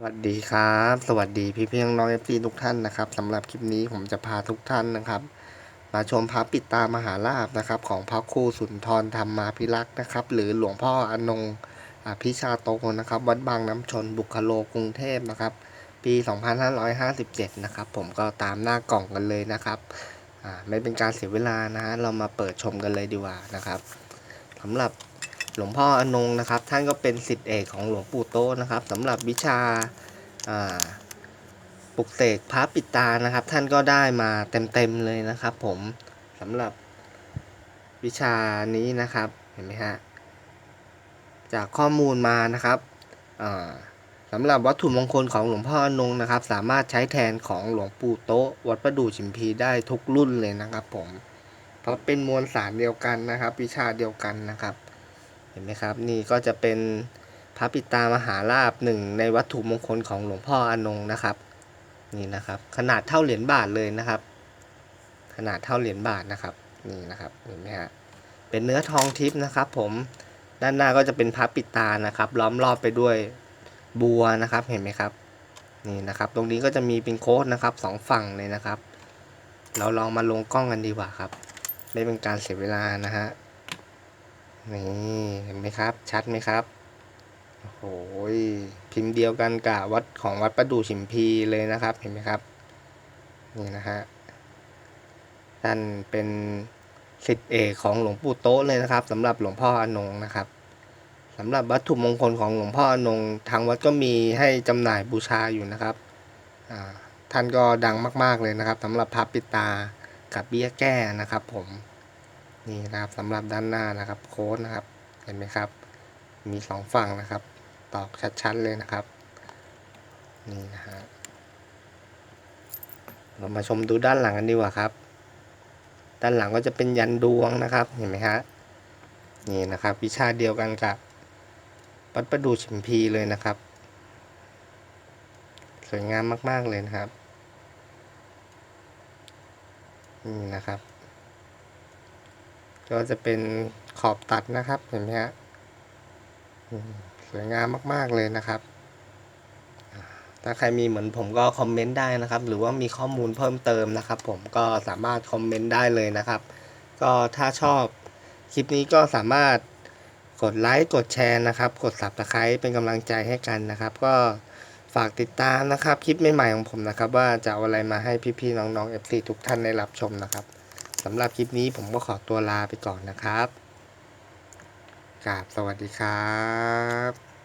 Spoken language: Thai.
สวัสดีครับ สวัสดีพี่เพียงน้องเอฟซีทุกท่านนะครับสำหรับคลิปนี้ผมจะพาทุกท่านนะครับ มาชมพระปิดตามหาลาบนะครับ ของพระครูสุนทรธรรมาภิรักษ์นะครับ หรือหลวงพ่ออนงอภิชาโตนะครับ วัดบางน้ำชนบุคโลกรุงเทพนะครับ ปี 2557 นะครับ ผมก็ตามหน้ากล่องกันเลยนะครับไม่เป็นการเสียเวลานะฮะเรามาเปิดชมกันเลยดีกว่านะครับสำหรับ หลวงพ่ออนงนะครับ ท่านก็เป็นสิทธิเอกของหลวงปู่โตนะครับสำหรับวิชาปลุกเสกพระปิตานะครับ ท่านก็ได้มาเต็มๆเลยนะครับ ผมสำหรับวิชานี้นะครับเห็นไหมฮะจากข้อมูลมานะครับอ่าสำหรับวัตถุมงคลของหลวงพ่ออนงนะครับ สามารถใช้แทนของหลวงปู่โตวัดประดู่ชิมพีได้ทุกรุ่นเลยนะครับ ผมเพราะเป็นมวลสารเดียวกันนะครับ วิชาเดียวกันนะครับ ห็นไหมครับ นี่ก็จะเป็นพระปิตามหาลาบหนึ่งในวัตถุมงคลของหลวงพ่ออนงนะครับ นี่นะครับ ขนาดเท่าเหรียญบาทเลยนะครับ ขนาดเท่าเหรียญบาทนะครับ นี่นะครับเห็นไหมฮะเป็นเนื้อทองทิพย์นะครับ ผมด้านหน้าก็จะเป็นพระปิตานะครับ ล้อมรอบไปด้วยบัวนะครับเห็นไหมครับนี่นะครับ ตรงนี้ก็จะมีเป็นโค้ดนะครับสองฝั่งเลยนะครับ เราลองมาลงกล้องกันดีกว่าครับ ไม่เป็นการเสียเวลานะฮะ นี่เห็นไหมครับ ชัดไหมครับโอ้โหพิมพ์เดียวกันกับวัดของวัดประดู่ฉิมพีเลยนะครับเห็นไหมครับนี่นะฮะท่านเป็นสิทธิเอกของหลวงปู่โต๊ะเลยนะครับสำหรับหลวงพ่ออนงนะครับสำหรับวัตถุมงคลของหลวงพ่ออนงทางวัดก็มีให้จำหน่ายบูชาอยู่นะครับท่านก็ดังมาก ๆเลยนะครับสำหรับพระปิตากับเบี้ยแก้นะครับผม นี่นะครับสำหรับด้านหน้านะครับโค้ดนะครับเห็นไหมครับ มีสองฝั่งนะครับ ตอกชัดๆเลยนะครับ นี่นะฮะเรามาชมดูด้านหลังกันดีกว่าครับ ด้านหลังก็จะเป็นยันดวงนะครับเห็นไหมฮะนี่นะครับ วิชาเดียวกันกับวัดประดูชิมพีเลยนะครับ สวยงามมาก ๆเลยนะครับนี่นะครับ ก็จะเป็นขอบตัดนะครับเห็นไหมฮะสวยงามมาก ๆ เลยนะครับ ถ้าใครมีเหมือนผมก็คอมเมนต์ได้นะครับ หรือว่ามีข้อมูลเพิ่มเติมนะครับ ผมก็สามารถคอมเมนต์ได้เลยนะครับ ก็ถ้าชอบคลิปนี้ก็สามารถกดไลค์กดแชร์นะครับ กด subscribe เป็นกำลังใจให้กันนะครับ ก็ฝากติดตามนะครับ คลิปใหม่ๆของผมนะครับ ว่าจะเอาอะไรมาให้พี่ๆน้องๆ FC ทุกท่านได้รับชมนะครับ สำหรับคลิปนี้ผมก็ขอตัวลาไปก่อนนะครับกราบสวัสดีครับ